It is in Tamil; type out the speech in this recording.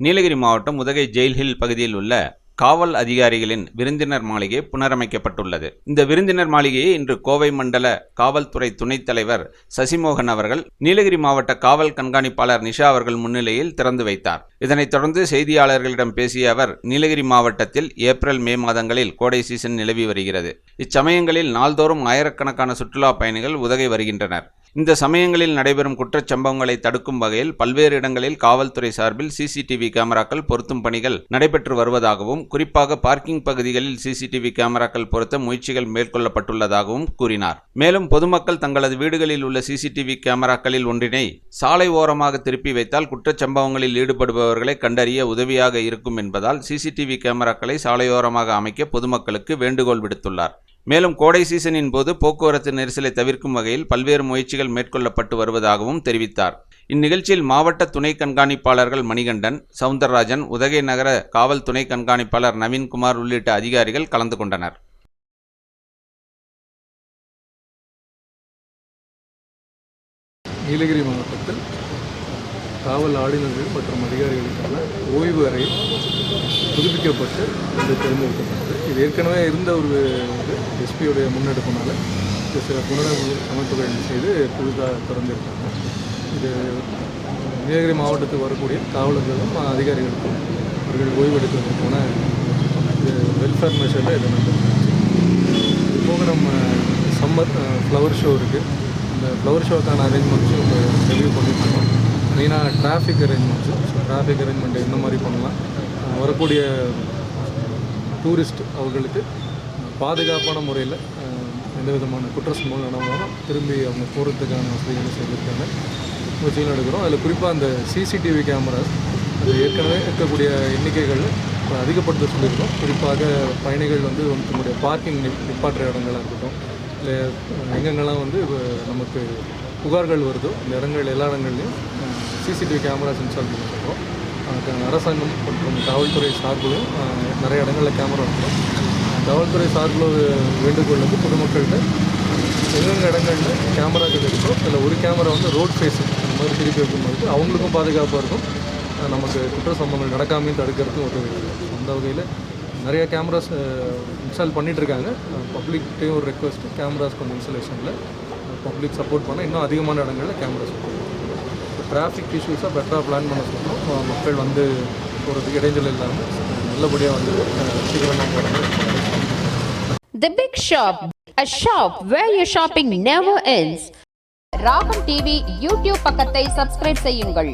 நீலகிரி மாவட்டம் உதகை ஜெயில்ஹில் பகுதியில் உள்ள காவல் அதிகாரிகளின் விருந்தினர் மாளிகை புனரமைக்கப்பட்டுள்ளது. இந்த விருந்தினர் மாளிகையை இன்று கோவை மண்டல காவல்துறை துணைத் தலைவர் சசிமோகன் அவர்கள் நீலகிரி மாவட்ட காவல் கண்காணிப்பாளர் நிஷா அவர்கள் முன்னிலையில் திறந்து வைத்தார். இதனைத் தொடர்ந்து செய்தியாளர்களிடம் பேசிய அவர் நீலகிரி மாவட்டத்தில் ஏப்ரல் மே மாதங்களில் கோடை சீசன் நிலவி வருகிறது. இச்சமயங்களில் நாள்தோறும் ஆயிரக்கணக்கான சுற்றுலா பயணிகள் உதகை வருகின்றனர். இந்த சமயங்களில் நடைபெறும் குற்றச் சம்பவங்களை தடுக்கும் வகையில் பல்வேறு இடங்களில் காவல்துறை சார்பில் சிசிடிவி கேமராக்கள் பொருத்தும் பணிகள் நடைபெற்று வருவதாகவும் குறிப்பாக பார்க்கிங் பகுதிகளில் சிசிடிவி கேமராக்கள் பொருத்த முயற்சிகள் மேற்கொள்ளப்பட்டுள்ளதாகவும் கூறினார். மேலும் பொதுமக்கள் தங்களது வீடுகளில் உள்ள சிசிடிவி கேமராக்களில் ஒன்றினை சாலை ஓரமாக திருப்பி வைத்தால் குற்றச்சம்பவங்களில் ஈடுபடுபவர்களை கண்டறிய உதவியாக இருக்கும் என்பதால் சிசிடிவி கேமராக்களை சாலையோரமாக அமைக்க பொதுமக்களுக்கு வேண்டுகோள் விடுத்துள்ளார். மேலும் கோடை சீசனின் போது போக்குவரத்து நெரிசலை தவிர்க்கும் வகையில் பல்வேறு முயற்சிகள் மேற்கொள்ளப்பட்டு வருவதாகவும் தெரிவித்தார். இந்நிகழ்ச்சியில் மாவட்ட துணை கண்காணிப்பாளர்கள் மணிகண்டன் சவுந்தரராஜன் உதகை நகர காவல் துணை கண்காணிப்பாளர் நவீன்குமார் உள்ளிட்ட அதிகாரிகள் கலந்து கொண்டனர். நீலகிரி மாவட்டத்தில் காவல் ஆளுநர்கள் மற்றும் அதிகாரிகளுக்கான ஓய்வு அறை புதுப்பிக்கப்பட்டு இது தேர்ந்தெடுக்கப்பட்டது. இது ஏற்கனவே இருந்த ஒரு இது எஸ்பியுடைய முன்னெடுப்புனால இது சில புனரமைப்பு அமைப்புகள் செய்து புதுதாக திறந்திருக்காங்க. இது நீலகிரி மாவட்டத்துக்கு வரக்கூடிய காவலர்களும் அதிகாரிகளுக்கும் அவர்கள் ஓய்வெடுக்கிறதுக்கான இது வெல்ஃபேர் மெஷரில் இது நடந்திருக்கு இது போக நம்ம சம்மர் ஃப்ளவர் ஷோ இருக்குது இந்த ஃப்ளவர் ஷோக்கான அரேஞ்ச்மெண்ட்ஸும் இப்போ ரெவியூ பண்ணிட்டுருக்கோம் மெயினாக traffic arrangements so traffic arrangement எந்த மாதிரி பண்ணலாம். வரக்கூடிய டூரிஸ்ட் அவர்களுக்கு பாதுகாப்பான முறையில் எந்த விதமான குற்ற சம்பவம் நடந்தாலும் திரும்பி அவங்க போகிறதுக்கான வசதிகளை செய்திருக்காங்க. முயற்சிகள் எடுக்கிறோம். அதில் குறிப்பாக அந்த சிசிடிவி கேமராஸ் அது ஏற்கனவே இருக்கக்கூடிய எண்ணிக்கைகளில் இப்போ அதிகப்படுத்த சொல்லியிருக்கோம். குறிப்பாக பயணிகள் வந்து தன்னுடைய பார்க்கிங் நிப்பாட்டுற இடங்களாக இருக்கட்டும் இல்லை எங்கெங்கெல்லாம் வந்து நமக்கு புகார்கள் வருதோ. அந்த இடங்கள் எல்லா இடங்கள்லையும் சிசிடிவி கேமராஸ் இன்ஸ்டால் பண்ணியிருக்கோம் அரசாங்கம் மற்றும் காவல்துறை சார்பிலும் நிறைய இடங்களில் கேமரா இருக்கும். காவல்துறை சார்பில் ஒரு வேண்டுகோள் வந்து பொதுமக்கள்கிட்ட எங்கெங்க இடங்களில் கேமராக்கள் இருக்கோ அதில் ஒரு கேமரா வந்து ரோட் ஃபேஸிங் அந்த மாதிரி திருப்பி வைக்கும்போது அவங்களுக்கும் பாதுகாப்பாக இருக்கும். நமக்கு குற்ற சம்பவங்கள் நடக்காமையும் தடுக்கிறதுக்கும் உதவி அந்த வகையில் நிறைய கேமராஸ் இன்ஸ்டால் பண்ணிகிட்ருக்காங்க பப்ளிக்கிட்டேயும் ஒரு ரெக்வஸ்ட்டு கேமராஸ் கொஞ்சம் இன்ஸ்டலேஷனில் பப்ளிக் சப்போர்ட் பண்ணால் இன்னும் அதிகமான இடங்களில் கேமராஸ் டிராஃபிக் இஷ்யூஸாக பெட்டராக பிளான் பண்ண சொன்னோம் மக்கள் வந்து போகிறதுக்கு இடைஞ்சல் இல்லாமல் நல்லபடியாக வந்து சீக்கிரமாக போகிறாங்க The Big Shop, a shop where your shopping never ends. Raagam TV YouTube பக்கத்தை சப்ஸ்கிரைப் செய்யுங்கள்.